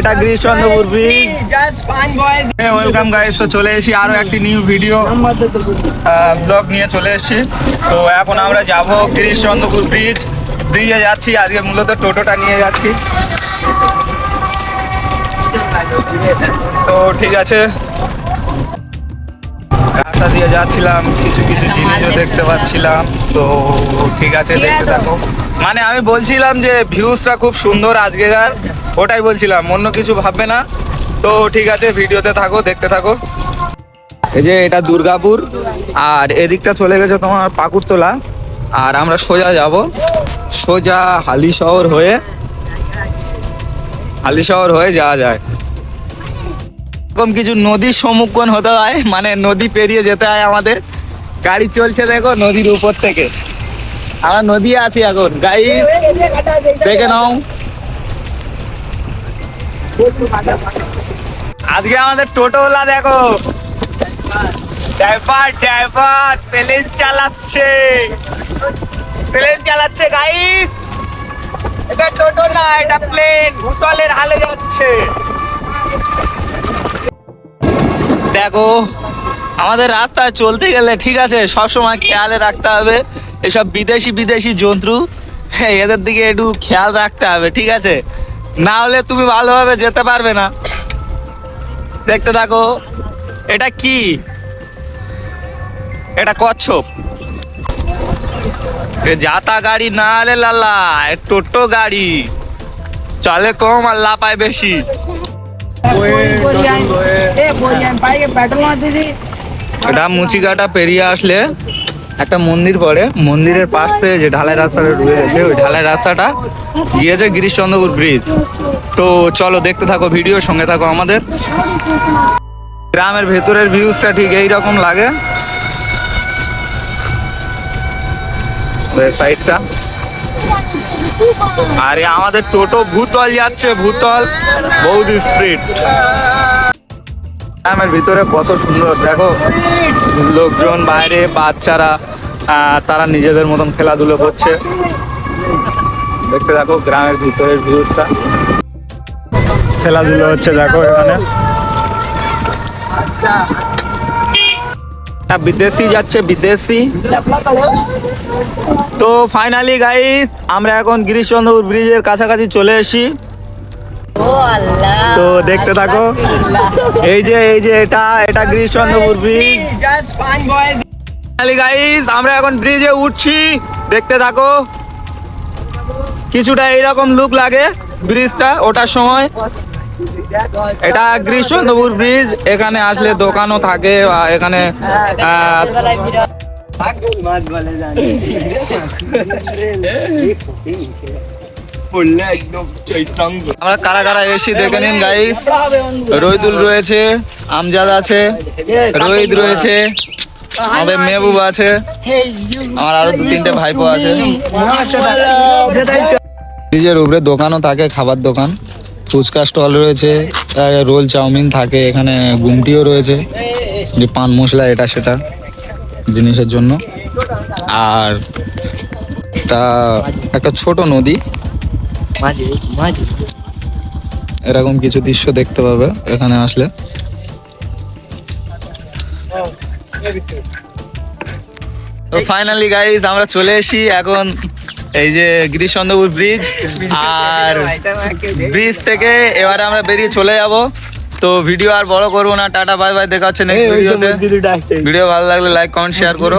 এটা গিরিশচন্দ্রপুর bridge. Welcome guys তো চলে এসেছি আরও একটি নিউ ভিডিও ব্লগ নিয়ে চলে এসেছি। তো এখন আমরা যাব গিরিশচন্দ্রপুর ব্রিজ ব্রিজে যাচ্ছি আজকে মূলত টোটোটা নিয়ে যাচ্ছি। তো ঠিক আছে। রাস্তা দিয়ে যাচ্ছিলাম কিছু কিছু জিনিসও দেখতে পাচ্ছিলাম। তো ঠিক আছে দেখতে থাকো। মানে আমি বলছিলাম যে ভিউজটা খুব সুন্দর আজকেকার। ওটাই বলছিলাম, অন্য কিছু ভাববে না। তো ঠিক আছে, ভিডিওতে থাকো, দেখতে থাকো। এই যে এটা দুর্গাপুর, আর এদিকটা চলে গেছে তোমার পাকুড়তলা। আর আমরা সোজা যাব, সোজা হালি শহর হয়ে, হালি শহর হয়ে যাওয়া যায়। এরকম কিছু নদীর সম্মুখীন হতে হয় মানে নদী পেরিয়ে যেতে হয় আমাদের। গাড়ি চলছে দেখো নদীর উপর থেকে। আমরা নদী আছি এখন। গাইস দেখে নাও। আজকে আমাদের টোটোওয়ালা দেখো। ড্রাইভার ড্রাইভার প্লেন চালাচ্ছে। প্লেন চালাচ্ছে গাইস এটা টোটো না এটা প্লেন। ভূতলের হালে যাচ্ছে। দেখো আমাদের রাস্তায় চলতে গেলে ঠিক আছে সবসময় খেয়ালে রাখতে হবে। এসব বিদেশি বিদেশি জন্তু হ্যাঁ, এদের দিকে একটু খেয়াল রাখতে হবে ঠিক আছে? না হলে তুমি ভালোভাবে যেতে পারবে না। দেখতে থাকো। এটা কি? এটা কচ্ছপ। যাতা গাড়ি না হলে লালা টোটো গাড়ি। চলে কম আর লাপায় বেশি। এটা মুচিকাটা পেরিয়ে আসলে একটা মন্দির পড়ে মন্দিরের পাশ থেকে যে ঢালাই রাস্তাটা রয়েছে, ওই ঢালাই রাস্তাটা গিয়েছে গিরিশচন্দ্রপুর ব্রিজ তো চলো দেখতে থাকো ভিডিও সঙ্গে থাকো আমাদের। গ্রামের ভেতরের ভিউজটা ঠিক এই রকম লাগে সাইডটা আরে আমাদের টোটো ভূতল যাচ্ছে, ভূতল। বহুত স্পিড গ্রামের ভিতরে কত সুন্দর, দেখো। লোকজন বাইরে, বাচ্চারা। তারা নিজেদের মতন খেলাধুলো করছে। দেখতে দেখো গ্রামের ভিতরের ভিউজটা খেলাধুলো হচ্ছে দেখো এখানে। বিদেশি যাচ্ছে বিদেশি। তো ফাইনালি গাইস আমরা এখন গিরিশচন্দ্রপুর ব্রিজের কাছাকাছি চলে এসেছি। তো দেখতে থাকো। এই যে এই যে এটা এটা গিরিশচন্দ্রপুর ব্রিজ। গাইস আমরা এখন ব্রিজে উঠছি। দেখতে থাকো। কিছুটা এইরকম লুক লাগে ব্রিজটা ওটার সময়। এটা গিরিশচন্দ্রপুর ব্রিজ এখানে আসলে দোকানও থাকে এখানে আমরা কারা কারা এসি দেখে নিন গাইস রইদুল রয়েছে, আমজাদ আছে, রোহিত রয়েছে। আমাদের মেহবুব আছে। আমার আরও দু তিনটে ভাইপো আছে। ব্রিজের উপরে দোকানও থাকে খাবার দোকান। ফুচকা স্টল রয়েছে রোল চাউমিন থাকে এখানে গুমটিও রয়েছে। যে পান মশলা এটা সেটা জিনিসের জন্য। আর তা একটা ছোট নদী। এরকম কিছু দৃশ্য দেখতে পাবে এখানে আসলে। তো ফাইনালি গাইজ আমরা চলে এসেছি এখন এই যে গিরিশচন্দ্রপুর ব্রিজ আর ব্রিজ থেকে এবারে আমরা বেরিয়ে চলে যাব। তো ভিডিও আর বড় করব না। টাটা বাই বাই দেখা হচ্ছে নেক্সট ভিডিওতে ভিডিও ভালো লাগলে লাইক কমেন্ট শেয়ার করো।